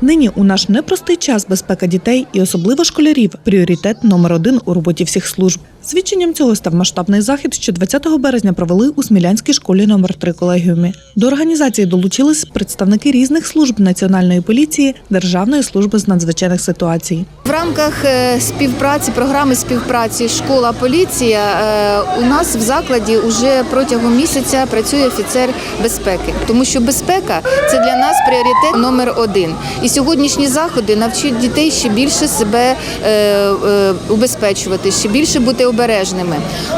Нині у наш непростий час безпека дітей і особливо школярів пріоритет номер один у роботі всіх служб. Свідченням цього став масштабний захід, що 20 березня провели у Смілянській школі номер 3 колегіумі. До організації долучились представники різних служб Національної поліції, Державної служби з надзвичайних ситуацій. В рамках е, співпраці, програми співпраці школа поліція е, у нас в закладі вже протягом місяця працює офіцер безпеки, тому що безпека це для нас пріоритет номер один. І сьогоднішні заходи навчать дітей ще більше себе е, убезпечувати, ще більше бути обережними.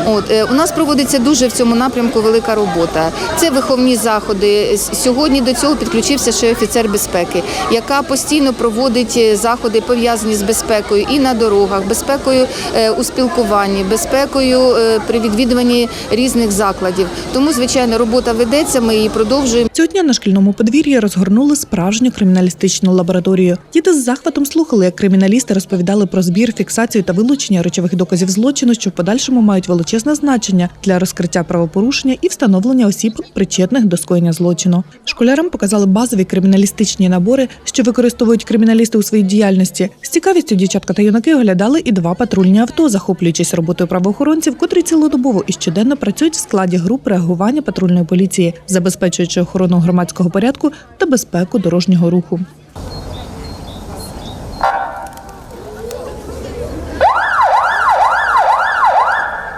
От е, у нас проводиться дуже в цьому напрямку велика робота. Це виховні заходи. Сьогодні до цього підключився ще офіцер безпеки, яка постійно проводить е, заходи пов'язані з безпекою і на дорогах, безпекою е, у спілкуванні, безпекою при відвідуванні різних закладів. Тому, звичайно, робота ведеться. Ми її продовжуємо. Цього дня на шкільному подвір'ї розгорнули справжню криміналістичну лабораторію. Діти з захватом слухали, як криміналісти розповідали про збір, фіксацію та вилучення речових доказів злочину, що в подальшому мають величезне значення для розкриття правопорушення і встановлення осіб, причетних до скоєння злочину. Школярам показали базові криміналістичні набори, що використовують криміналісти у своїй діяльності. З цікавістю дівчатка та юнаки оглядали і два патрульні авто, захоплюючись роботою правоохоронців, котрі цілодобово і щоденно працюють в складі груп реагування патрульної поліції, забезпечуючи охорону громадського порядку та безпеку дорожнього руху.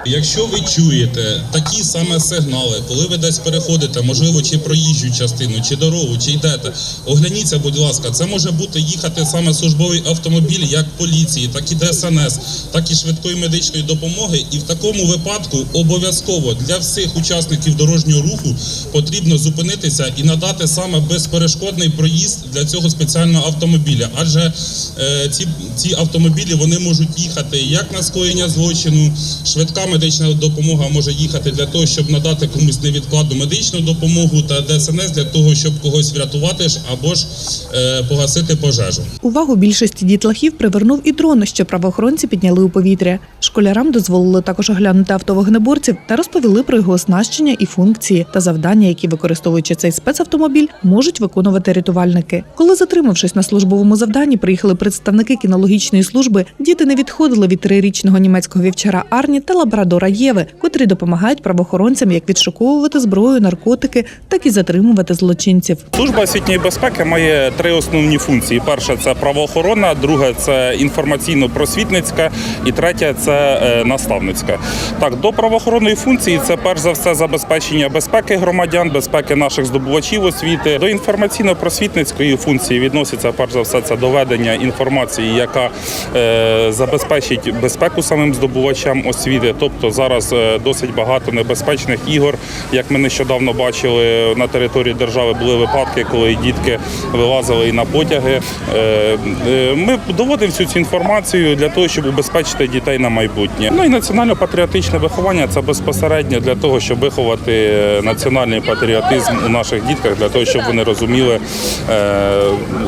Якщо ви чуєте такі саме сигнали, коли ви десь переходите, можливо, чи проїжджу частину, чи дорогу, чи йдете, огляніться, будь ласка, це може бути їхати саме службовий автомобіль як поліції, так і ДСНС, так і швидкої медичної допомоги. І в такому випадку обов'язково для всіх учасників дорожнього руху потрібно зупинитися і надати саме безперешкодний проїзд для цього спеціального автомобіля. Адже е, ці, ці автомобілі вони можуть їхати як на скоєння злочину, швидка медична допомога може їхати для того, щоб надати комусь невідкладну медичну допомогу, та ДСНС для того, щоб когось врятувати або ж е, погасити пожежу. Увагу більшості дітлахів привернув і дрон, що правоохоронці підняли у повітря. Школярам дозволили також оглянути авто вогнеборців та розповіли про його оснащення і функції та завдання, які використовуючи цей спецавтомобіль, можуть виконувати рятувальники. Коли затримавшись на службовому завданні, приїхали представники кінологічної служби. Діти не відходили від трирічного німецького вівчара Арні та лабрадора Єви, котрі допомагають правоохоронцям як відшуковувати зброю, наркотики, так і затримувати злочинців. Служба освітньої безпеки має три основні функції: перша це правоохорона, друга це інформаційно-просвітницька, і третя це е, наставницька. Так, до правоохоронної функції це перш за все забезпечення безпеки громадян, безпеки наших здобувачів освіти. До інформаційно-просвітницької функції відноситься перш за все це доведення інформації, яка е, забезпечить безпеку самим здобувачам освіти. Тобто зараз е, досить багато небезпечних ігор, як ми нещодавно бачили на території держави, були випадки, коли дітки вилазили і на потяги. Е, е, Ми доводимо всю цю інформацію для того, щоб убезпечити дітей на майбутнє. Ну і національно-патріотичне виховання це безпосередньо для того, щоб виховати національний патріотизм у наших дітках, для того, щоб вони розуміли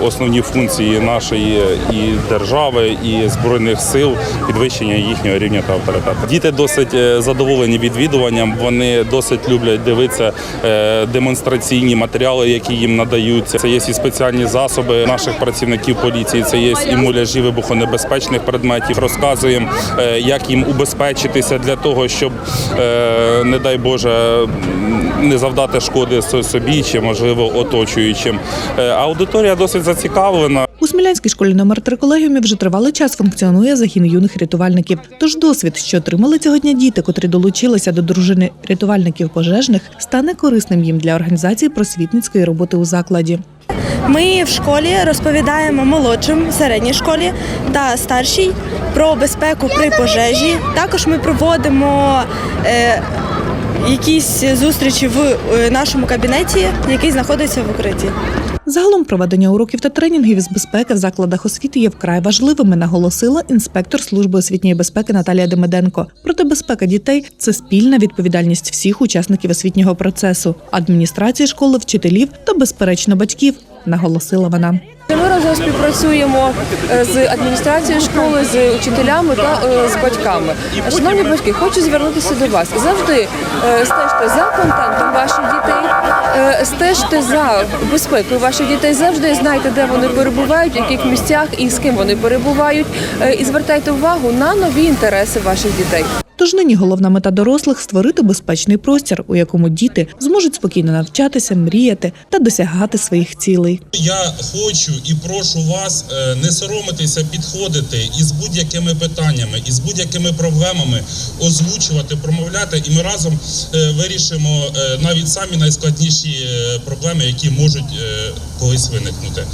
основні функції нашої і держави, і збройних сил, підвищення їхнього рівня та авторитету. Діти досить е, задоволені відвідуванням. Вони досить люблять дивитися е, демонстраційні матеріали, які їм надаються. Це є і спеціальні засоби наших працівників поліції. Це є і муляжі вибухонебезпечних предметів. Розказуємо, е, як їм убезпечитися для того, щоб, не дай Боже, не завдати шкоди собі чи можливо оточуючим. Аудиторія досить зацікавлена. Смілянській школі номер 3 колегіумі вже тривалий час функціонує загін юних рятувальників. Тож досвід, що отримали цього дня діти, котрі долучилися до дружини рятувальників пожежних, стане корисним їм для організації просвітницької роботи у закладі. Ми в школі розповідаємо молодшим в середній школі та старшій про безпеку при пожежі. Також ми проводимо е, якісь зустрічі в е, нашому кабінеті, який знаходиться в укритті. Загалом проведення уроків та тренінгів з безпеки в закладах освіти є вкрай важливими, наголосила інспектор служби освітньої безпеки Наталія Демиденко. Проте безпека дітей це спільна відповідальність всіх учасників освітнього процесу, адміністрації школи, вчителів та, безперечно, батьків, наголосила вона. Ми разом співпрацюємо е, з адміністрацією школи, з учителями та е, з батьками. Шановні батьки, хочу звернутися до вас. Завжди е, стежте за контентом ваших дітей, стежте за безпекою ваших дітей. Завжди знайте, де вони перебувають, в яких місцях і з ким вони перебувають. І звертайте увагу на нові інтереси ваших дітей. Тож нині головна мета дорослих створити безпечний простір, у якому діти зможуть спокійно навчатися, мріяти та досягати своїх цілей. Я хочу і прошу вас е, не соромитися, підходити із будь-якими питаннями, із будь-якими проблемами, озвучувати, промовляти, і ми разом е, вирішимо е, навіть самі найскладніші проблеми, які можуть колись виникнути.